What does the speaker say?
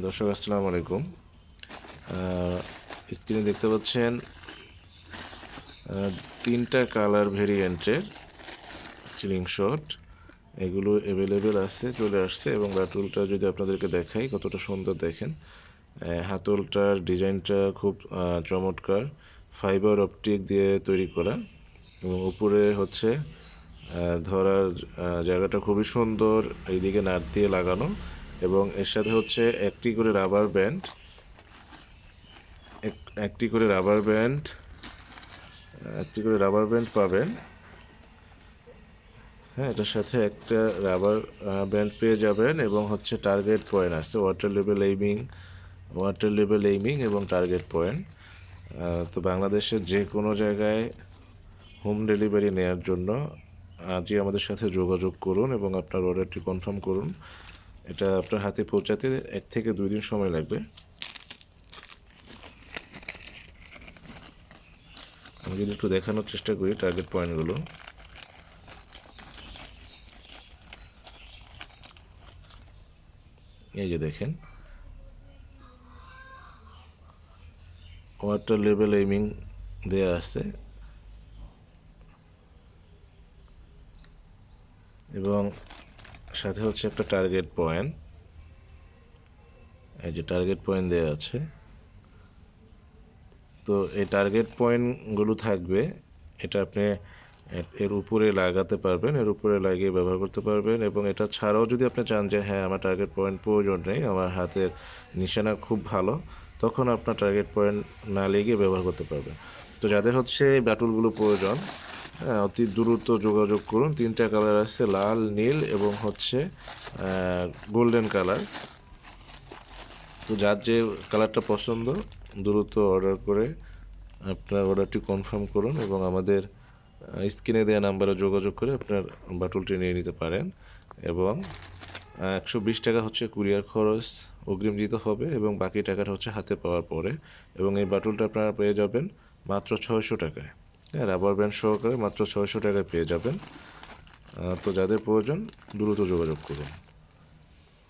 দর্শক, আসসালামু আলাইকুম। স্ক্রিনে দেখতে পাচ্ছেন তিনটা কালার ভেরিয়েন্টের সিলিং শট এগুলো অ্যাভেলেবেল আছে, চলে আসছে এবং বাটুলটা যদি আপনাদেরকে দেখাই, কতটা সুন্দর দেখেন। হাতলটার ডিজাইনটা খুব চমৎকার। ফাইবার অপটিক দিয়ে তৈরি করা এবং উপরে হচ্ছে ধরার জায়গাটা খুবই সুন্দর। এইদিকে নাট দিয়ে লাগানো। এবং এর সাথে হচ্ছে একটি করে রাবার ব্যান্ড একটি করে রাবার ব্যান্ড একটি করে রাবার ব্যান্ড পাবেন। হ্যাঁ এটার সাথে একটা রাবার ব্যান্ড পেয়ে যাবেন এবং হচ্ছে টার্গেট পয়েন্ট আছে water level aiming water level aiming এবং টার্গেট পয়েন্ট তো বাংলাদেশের যে কোনো জায়গায় হোম ডেলিভারি নেওয়ার জন্য আজই আমাদের সাথে যোগাযোগ করুন এবং আপনার অর্ডারটি কনফার্ম করুন। এটা আপনার হাতে পৌঁছাতে এক থেকে দুই দিন সময় লাগবে। আমি যদি একটু দেখানোর চেষ্টা করি টার্গেট পয়েন্টগুলো এই যে দেখেন। ওয়াটার লেভেল এইমিং দেয়া আছে। এবং সাথে হচ্ছে একটা টার্গেট পয়েন্ট এই যে টার্গেট পয়েন্ট দেওয়া আছে। তো এই টার্গেট পয়েন্টগুলো থাকবে, এটা আপনি এর উপরে লাগাতে পারবেন, এর উপরে লাগিয়ে ব্যবহার করতে পারবেন এবং এটা ছাড়াও যদি আপনি চান যে হ্যাঁ আমার টার্গেট পয়েন্ট প্রয়োজন নেই, আমার হাতের নিশানা খুব ভালো, তখন আপনার টার্গেট পয়েন্ট না লেগে ব্যবহার করতে পারবেন। তো যাদের হচ্ছে এই ব্যাটুলগুলো প্রয়োজন হ্যাঁ, অতি দ্রুত যোগাযোগ করুন। তিনটা কালার আছে লাল নীল এবং হচ্ছে গোল্ডেন কালার। তো যার যে কালারটা পছন্দ দ্রুত অর্ডার করে আপনার অর্ডারটি কনফার্ম করুন এবং আমাদের স্ক্রিনে দেওয়া নাম্বারে যোগাযোগ করে আপনার বাটুলটি নিয়ে নিতে পারেন এবং একশো বিশ টাকা হচ্ছে কুরিয়ার খরচ অগ্রিম দিতে হবে এবং বাকি টাকাটা হচ্ছে হাতে পাওয়ার পরে এবং এই বাটুলটা আপনারা পেয়ে যাবেন মাত্র ছয়শো টাকায়। হ্যাঁ রাবার ব্যান্ড সহকারে মাত্র ছয়শো টাকায় পেয়ে যাবেন। তো যাদের প্রয়োজন, দ্রুত যোগাযোগ করুন।